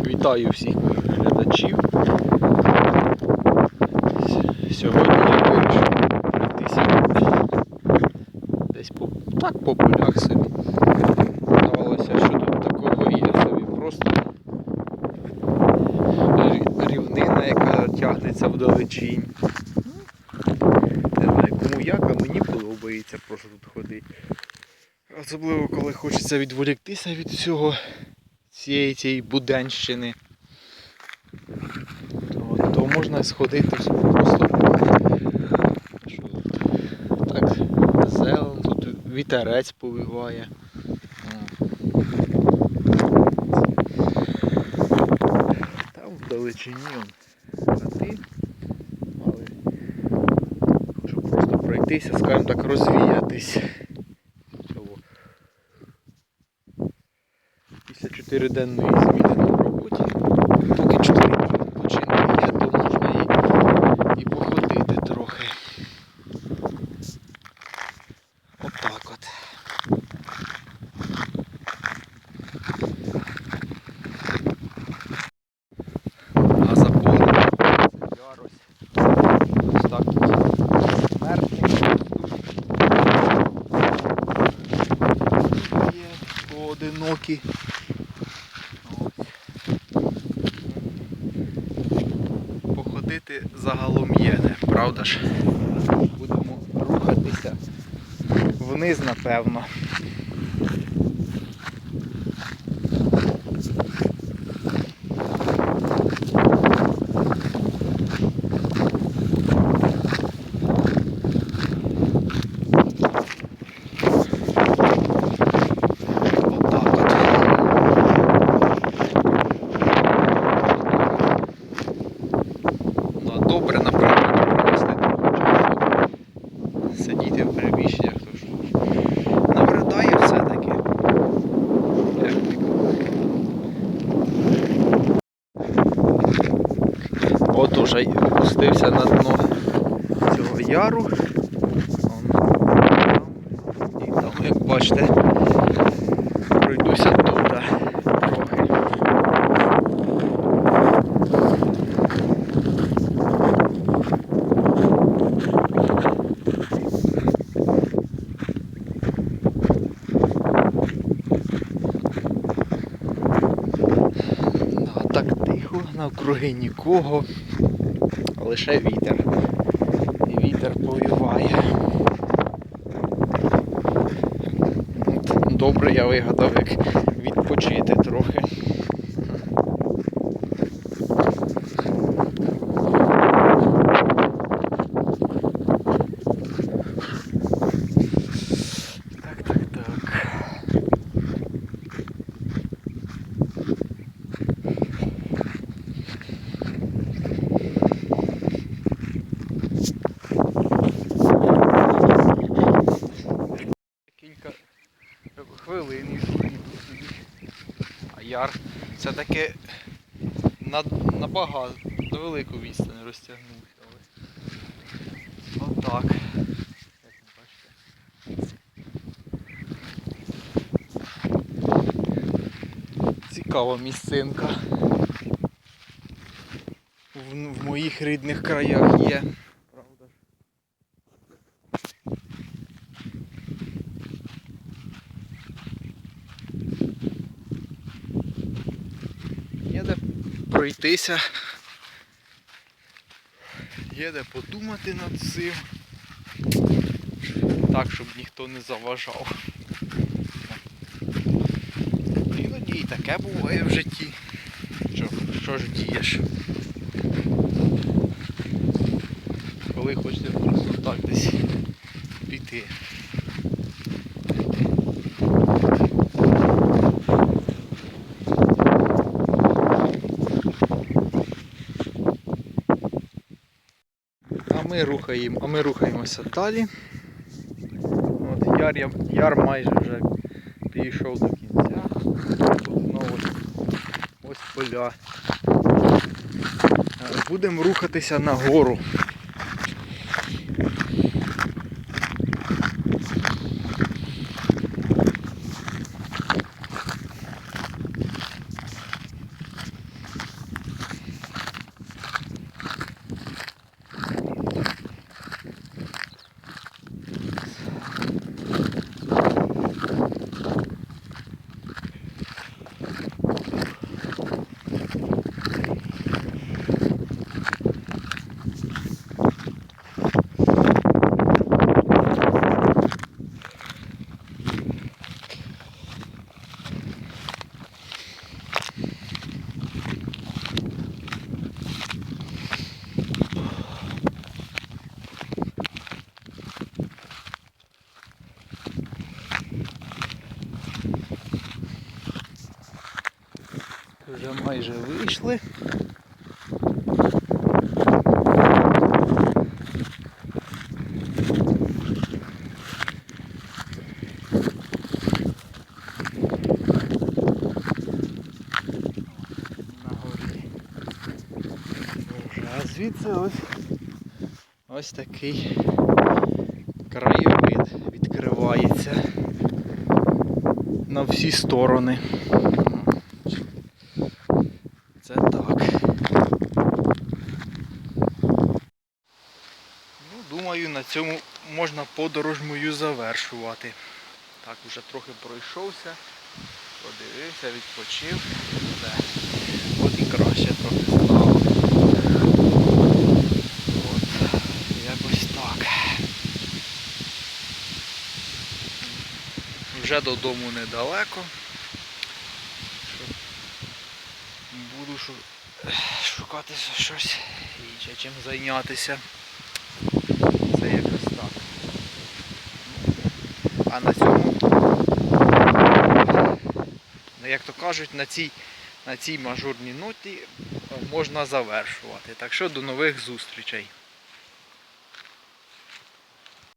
Вітаю всіх глядачів. Сьогодні я вирішив пройтися десь по, так по полях собі. Здавалося, що тут такого є собі. Просто рівнина, яка тягнеться вдалечінь. Не знаю, кому як, а мені подобається просто тут ходити. Особливо, коли хочеться відволіктися від всього цієї цієї буденщини. То, то можна сходити просто. Так, зелень, тут вітерець повиває. Там вдалечині хати. Але щоб просто пройтися, скажімо так, розвіятись. Цього. Після чотириденної зміни на роботі. Поки чотири дні відпочинку є, то можна і, і походити трохи. Отак от. А за полем ярось. Ось так тут мертвий. Є поодинокі. Ось. Походити загалом є, не, правда ж? Будемо рухатися вниз, напевно. Отак от. Ну, а добре на природі провести трохи часу. Сидіти в приміщеннях, то що ж. Набридає все-таки. Як ти кажеш. Й опустився на дно цього яру. І там, як бачите, пройдуся тут. Тихо, навкруги нікого, лише вітер. І вітер повіває. Добре я вигадав, як відпочити трохи. Так, так, так. Кілька хвилин і собі. А яр це таки на, набагато до велику відстань розтягнувся. Отак. Як ви. Цікава місцинка. В, в моїх рідних краях є. Правда ж. Є де пройтися. Є де подумати над цим. Так, щоб ніхто не заважав. Іноді і таке буває в житті. Що, що ж дієш? Коли хочете просто так десь піти. А рухаємо, а ми рухаємося далі. От яр, яр майже вже підійшов до кінця. Тут знову ось поля. Е, Будемо рухатися нагору. вже майже горі. А звідси ось ось такий краєвид відкривається на всі сторони. Це так. Ну, думаю, на цьому можна подорож мою завершувати. Так, вже трохи пройшовся, подивився, відпочив. Все. От і краще трохи стало. От, якось так. Вже додому недалеко. Буду шу... шукати щось інше, чим зайнятися. Це якось так. А на цьому, ну, як то кажуть, на цій, на цій мажорній ноті можна завершувати. Так що до нових зустрічей.